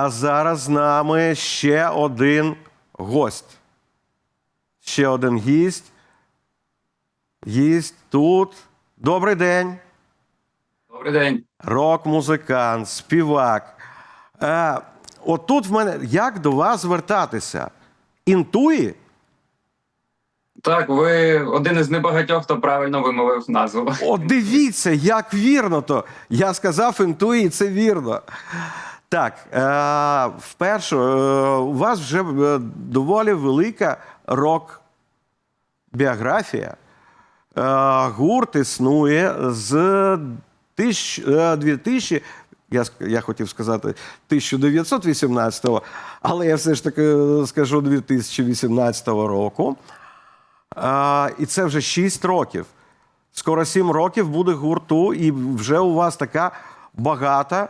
А зараз з нами ще один гость. Ще один гість. Гість тут. Добрий день. Добрий день. Рок-музикант, співак. Е, от тут в мене як до вас звертатися? Інтуї? Так, ви один із небагатьох, хто правильно вимовив назву. От дивіться, як вірно то. Я сказав інтуї, це вірно. Так, е, вперше, е, у вас вже е, доволі велика рок-біографія. Е, гурт існує з тисяч, е, 2000, я, я хотів сказати 1918, але я все ж таки скажу 2018 року. А, і це вже 6 років. Скоро 7 років буде гурту, і вже у вас така багата,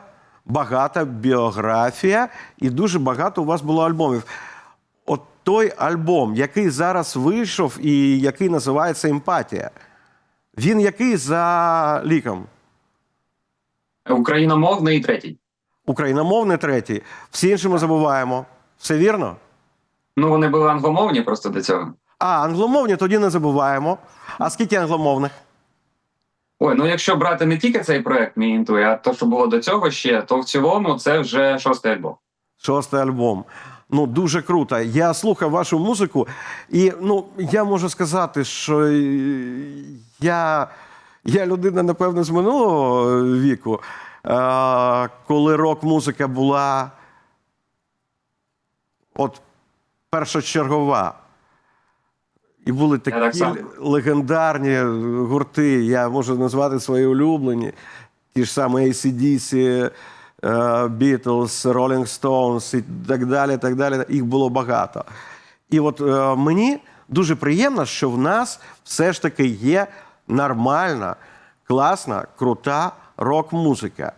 багата біографія, і дуже багато у вас було альбомів. От той альбом, який зараз вийшов і який називається Емпатія, він який за ліком? Україномовний третій. Україномовний третій. Всі інші ми забуваємо. Все вірно? Ну, вони були англомовні просто до цього. А, англомовні тоді не забуваємо. А скільки англомовних? Ой, ну якщо брати не тільки цей проект, мій інтуй, а то, що було до цього ще, то в цілому це вже шостий альбом. Шостий альбом. Ну, дуже круто. Я слухав вашу музику, і ну, я можу сказати, що я, я людина, напевно, з минулого віку, коли рок-музика була от першочергова. І були такі легендарні гурти, я можу назвати свої улюблені. Ті ж самі ACDC, е, Beatles, Rolling Stones і так далі. так далі. Їх було багато. І от е, мені дуже приємно, що в нас все ж таки є нормальна, класна, крута рок-музика.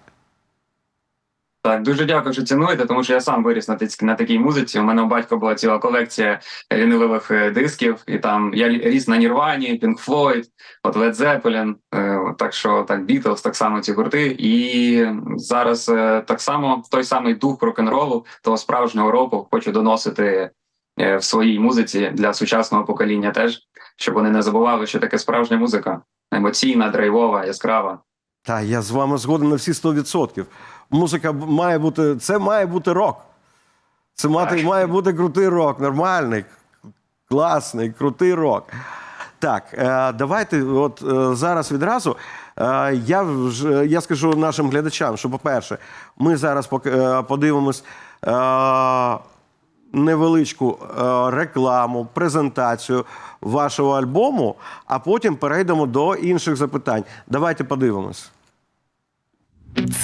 Так, дуже дякую, що цінуєте, тому що я сам виріс на, на такій музиці. У мене у батька була ціла колекція вінилових е, дисків, і там я ріс на Нірвані, Pink Floyd, от Led Zeppelin, е, так що так Beatles, так само ці гурти. І зараз е, так само той самий дух рок-н-ролу, того справжнього року хочу доносити в своїй музиці для сучасного покоління теж, щоб вони не забували, що таке справжня музика, емоційна, драйвова, яскрава. Та я з вами згоден на всі 100%. Музика має бути, це має бути рок. Це мати, має бути крутий рок, нормальний, класний, крутий рок. Так, е, давайте от е, зараз відразу. Е, я, я скажу нашим глядачам, що, по-перше, ми зараз подивимось невеличку рекламу, презентацію вашого альбому, а потім перейдемо до інших запитань. Давайте подивимось.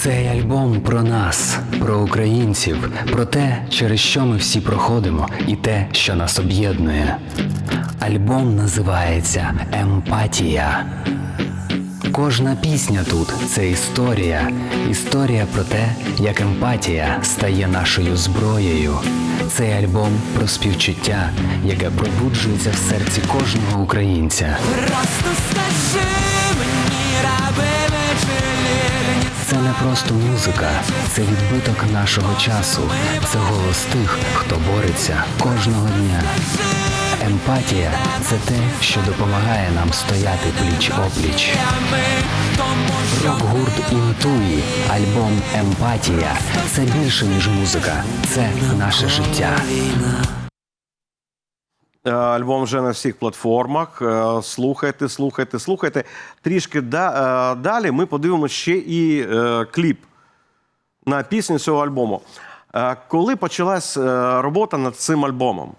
Цей альбом про нас, про українців, про те, через що ми всі проходимо, і те, що нас об'єднує. Альбом називається Емпатія. Кожна пісня тут це історія. Історія про те, як емпатія стає нашою зброєю. Цей альбом про співчуття, яке пробуджується в серці кожного українця. Просто скажи Це не просто музика, це відбиток нашого часу. Це голос тих, хто бореться кожного дня. Емпатія це те, що допомагає нам стояти пліч опліч. Рок-гурт Інтуї, альбом Емпатія це більше ніж музика, це наше життя. Е, Альбом вже на всіх платформах. Е, Слухайте, слухайте, слухайте. Трішки да- е, далі ми подивимося ще і кліп на пісню цього альбому. Коли почалась робота над цим альбомом?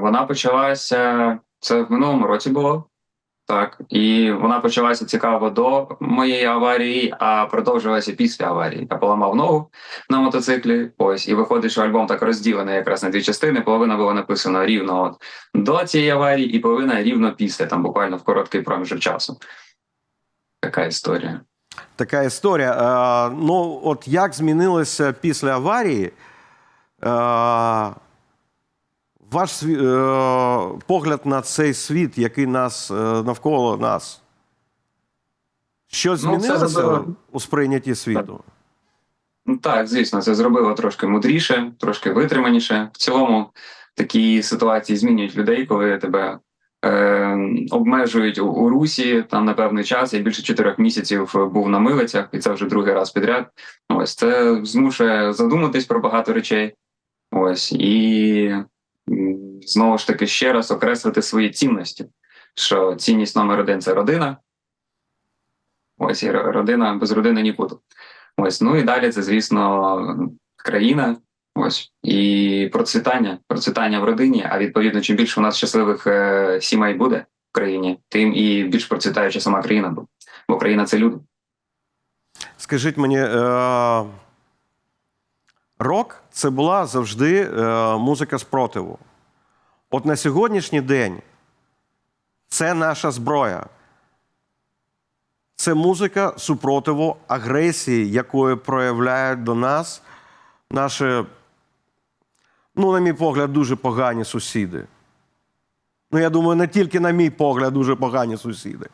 Вона почалася це в минулому році було. Так, і вона почалася цікаво до моєї аварії, а продовжилася після аварії. Я поламав ногу на мотоциклі. Ось і виходить, що альбом так розділений якраз на дві частини. Половина була написана рівно от до цієї аварії, і половина рівно після, там буквально в короткий проміжок часу. Така історія. Така історія. Е, Ну, от як змінилося після аварії? Е, Ваш е, погляд на цей світ, який нас е, навколо нас. Що це змінилося задоволено. у сприйнятті світу? Ну так, звісно, це зробило трошки мудріше, трошки витриманіше. В цілому такі ситуації змінюють людей, коли тебе е, обмежують у, у русі там на певний час. Я більше чотирьох місяців був на милицях, і це вже другий раз підряд. Ось це змушує задуматись про багато речей. Ось і знову ж таки ще раз окреслити свої цінності. Що цінність номер один це родина. Ось і родина без родини нікуди. Ось, ну і далі це, звісно, країна. Ось і процвітання, процвітання в родині. А відповідно, чим більше у нас щасливих е, сімей буде в країні, тим і більш процвітаюча сама країна буде. Бо країна це люди. Скажіть мені, е, рок це була завжди е, музика спротиву. От на сьогоднішній день це наша зброя. Це музика супротиву агресії, якою проявляють до нас наші, ну, на мій погляд, дуже погані сусіди. Ну, я думаю, не тільки на мій погляд, дуже погані сусіди.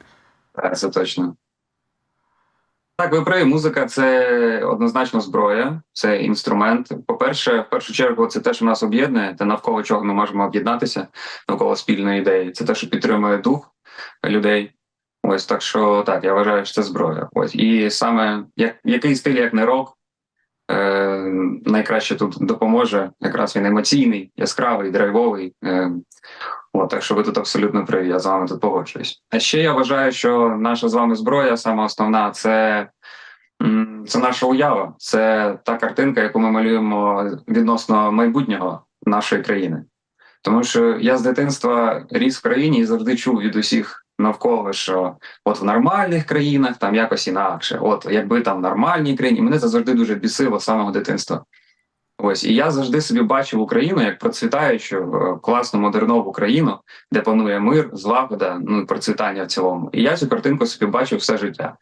Це точно. Так, ви праві, музика це однозначно зброя, це інструмент. По-перше, в першу чергу, це те, що нас об'єднує, те навколо чого ми можемо об'єднатися, навколо спільної ідеї. Це те, що підтримує дух людей. Ось так що так, я вважаю, що це зброя. Ось і саме як який стиль, як не рок, е, найкраще тут допоможе. Якраз він емоційний, яскравий, драйвовий. Е, От, так що ви тут абсолютно праві, я з вами тут погоджуюсь. А ще я вважаю, що наша з вами зброя, саме основна, це, це наша уява, це та картинка, яку ми малюємо відносно майбутнього нашої країни. Тому що я з дитинства ріс в країні і завжди чув від усіх навколо, що от в нормальних країнах там якось інакше. От якби там в нормальній країні, мене це завжди дуже бісило з самого дитинства. Ось і я завжди собі бачив Україну як процвітаючу е, класну модернову країну, де панує мир, злагода, ну процвітання в цілому. І я цю картинку собі бачив все життя.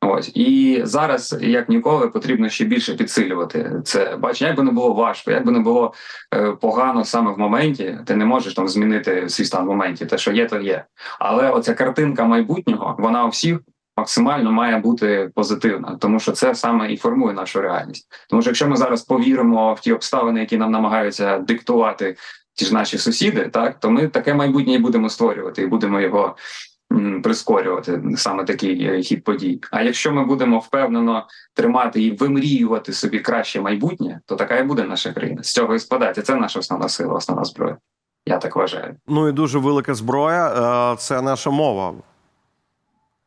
Ось і зараз, як ніколи, потрібно ще більше підсилювати це бачення. Як би не було важко, як би не було е, погано саме в моменті, ти не можеш там змінити свій стан в моменті. Те, що є, то є. Але оця картинка майбутнього, вона у всіх максимально має бути позитивна, тому що це саме і формує нашу реальність. Тому що якщо ми зараз повіримо в ті обставини, які нам намагаються диктувати ті ж наші сусіди, так то ми таке майбутнє і будемо створювати, і будемо його прискорювати саме такий е, хід подій. А якщо ми будемо впевнено тримати і вимріювати собі краще майбутнє, то така і буде наша країна. З цього і складається. Це наша основна сила, основна зброя. Я так вважаю. Ну і дуже велика зброя е, це наша мова.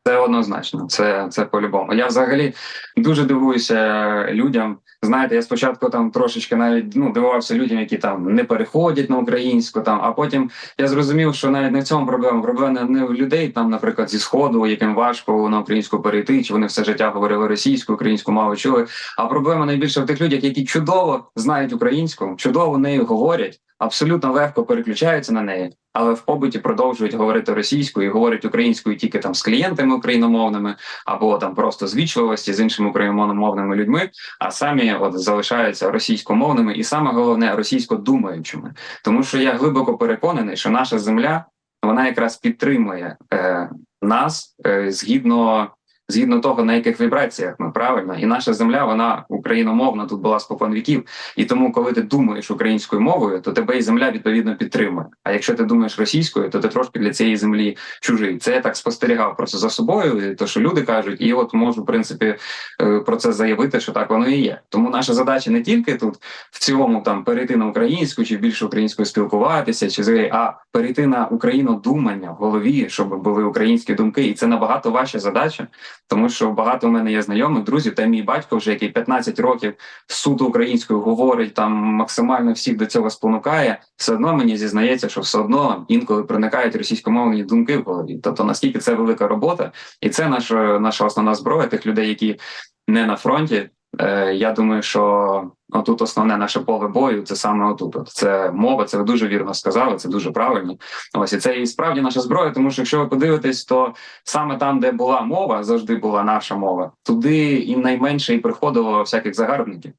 Це однозначно, це, це по-любому. Я взагалі дуже дивуюся людям. Знаєте, я спочатку там трошечки навіть ну дивувався людям, які там не переходять на українську, там а потім я зрозумів, що навіть не в цьому проблема. Проблема не в людей, там, наприклад, зі сходу, яким важко на українську перейти, чи вони все життя говорили російською, українську мову чули. А проблема найбільше в тих людях, які чудово знають українську, чудово нею говорять, абсолютно легко переключаються на неї, але в побуті продовжують говорити російською і говорять українською тільки там з клієнтами україномовними, або там просто з вічливості з іншими україномовними людьми, а самі от залишаються російськомовними і саме головне російськодумаючими. Тому що я глибоко переконаний, що наша земля вона якраз підтримує е, нас е, згідно. Згідно того, на яких вібраціях ми правильно, і наша земля, вона україномовна тут була спокон віків. І тому, коли ти думаєш українською мовою, то тебе і земля відповідно підтримує. А якщо ти думаєш російською, то ти трошки для цієї землі чужий. Це я так спостерігав просто за собою. То що люди кажуть, і от можу в принципі е, про це заявити, що так воно і є. Тому наша задача не тільки тут в цілому там перейти на українську чи більше українською спілкуватися, чи взагалі, а перейти на українодумання в голові, щоб були українські думки, і це набагато важча задача. Тому що багато в мене є знайомих, друзів, та мій батько, вже який 15 років суду українською говорить, там максимально всіх до цього спонукає. Все одно мені зізнається, що все одно інколи проникають російськомовні думки в голові. Тобто наскільки це велика робота, і це наша наша основна зброя тих людей, які не на фронті. Е, я думаю, що отут основне наше поле бою це саме отут. От Це мова, це ви дуже вірно сказали, це дуже правильно. Ось і це і справді наша зброя, тому що якщо ви подивитесь, то саме там, де була мова, завжди була наша мова, туди і найменше і приходило всяких загарбників.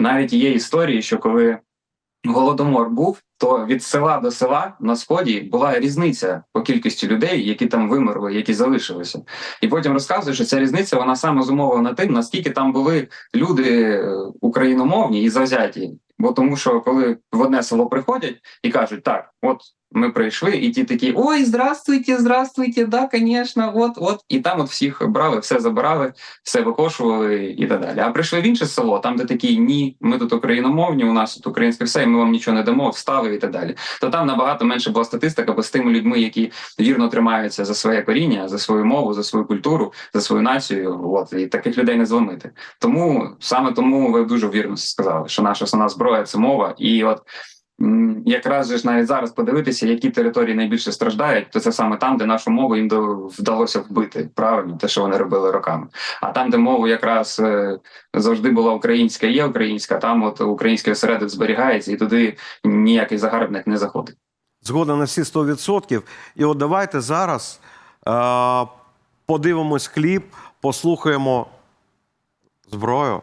Навіть є історії, що коли голодомор був, то від села до села на сході була різниця по кількості людей, які там вимерли, які залишилися. І потім розказує, що ця різниця вона саме зумовлена тим, наскільки там були люди е, україномовні і завзяті. Бо тому, що коли в одне село приходять і кажуть, так, от ми прийшли, і ті такі: ой, здравствуйте, здравствуйте, да, звісно, от, от. І там от всіх брали, все забирали, все викошували і так далі. А прийшли в інше село, там, де такі ні, ми тут україномовні, у нас тут українське все, і ми вам нічого не дамо, встали і так далі. То там набагато менше була статистика, бо з тими людьми, які вірно тримаються за своє коріння, за свою мову, за свою культуру, за свою націю. От і таких людей не зломити. Тому саме тому ви дуже вірно сказали, що наша основна зброя це мова, і от. Якраз ж навіть зараз подивитися, які території найбільше страждають, то це саме там, де нашу мову їм вдалося вбити. Правильно, те, що вони робили роками. А там, де мова якраз е, завжди була українська, є українська, там от український осередок зберігається, і туди ніякий загарбник не заходить. Згода на всі 100%. І от давайте зараз е, подивимось кліп, послухаємо зброю,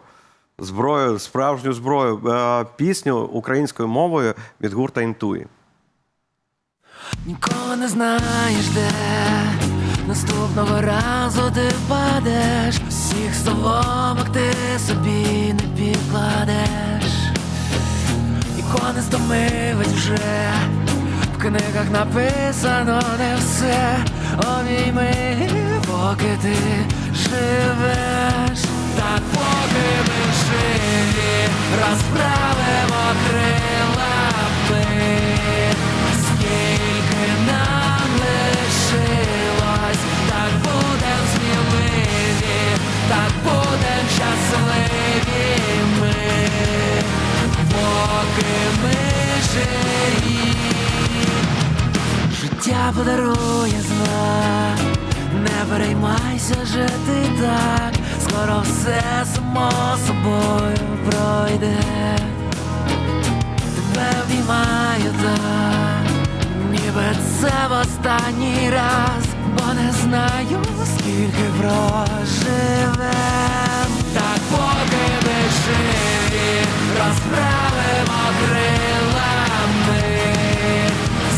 зброю, справжню зброю, е, пісню українською мовою від гурта Інтуї. Ніколи не знаєш, де наступного разу ти впадеш, всіх соломок ти собі не підкладеш, нікого не стомивить вже, в книгах написано не все, обійми, поки ти живеш, так поки ми живі, розправимо крилами. В останній раз, бо не знаю, скільки проживем. Так поки ми живі, розправимо крилами,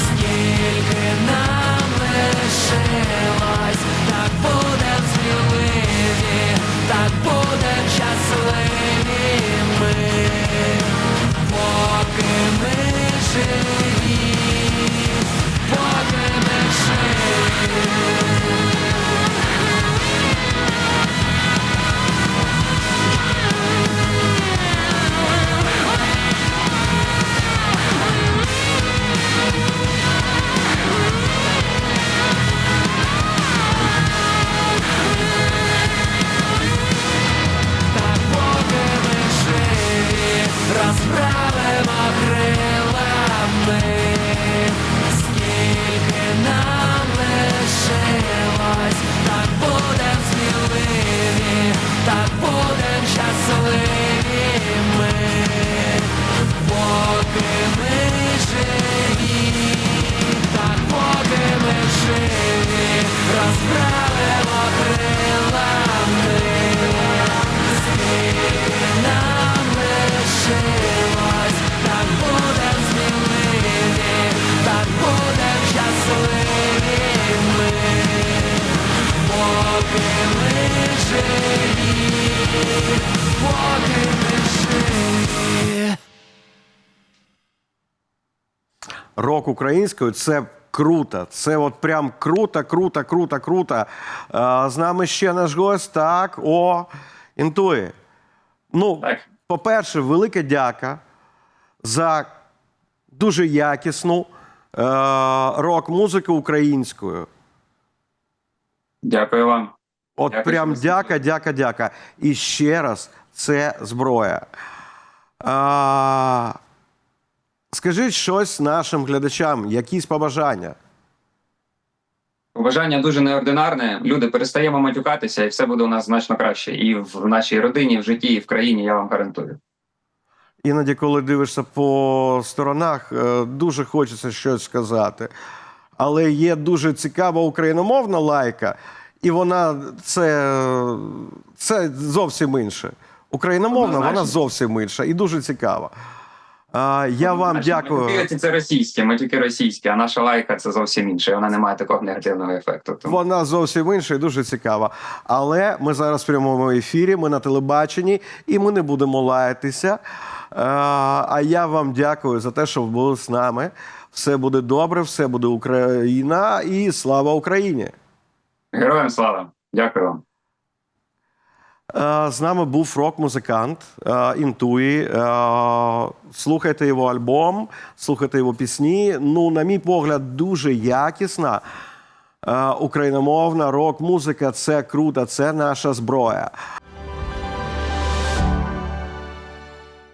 скільки нам лишилось, так будем сміливі, так будем щасливі ми. Поки ми живі, Рок українською це круто. Це от прям круто, круто, круто, круто. З нами ще наш гость. Так, о, інтуї. Ну, по-перше, велика дяка за дуже якісну е, рок-музику українською. Дякую вам. От Дякую, прям дяка, дяка, дяка. І ще раз, це зброя. А, скажіть щось нашим глядачам, якісь побажання. Бажання дуже неординарне. Люди перестаємо матюкатися, і все буде у нас значно краще. І в нашій родині, і в житті, і в країні я вам гарантую. Іноді, коли дивишся по сторонах, е, дуже хочеться щось сказати. Але є дуже цікава україномовна лайка, і вона це, це зовсім інше. Україномовна, вона зовсім інша і дуже цікава. Е, Я вам Наші дякую. це російське, ми тільки російське, а наша лайка це зовсім інше. Вона не має такого негативного ефекту. Тому Вона зовсім інша і дуже цікава. Але ми зараз в прямому ефірі, ми на телебаченні, і ми не будемо лаятися. А я вам дякую за те, що ви були з нами. Все буде добре, все буде Україна і слава Україні! героям слава! Дякую вам. Е, З нами був рок-музикант е, Інтуї. Е, Слухайте його альбом, слухайте його пісні. Ну, на мій погляд, дуже якісна. Україномовна рок-музика це круто, це наша зброя.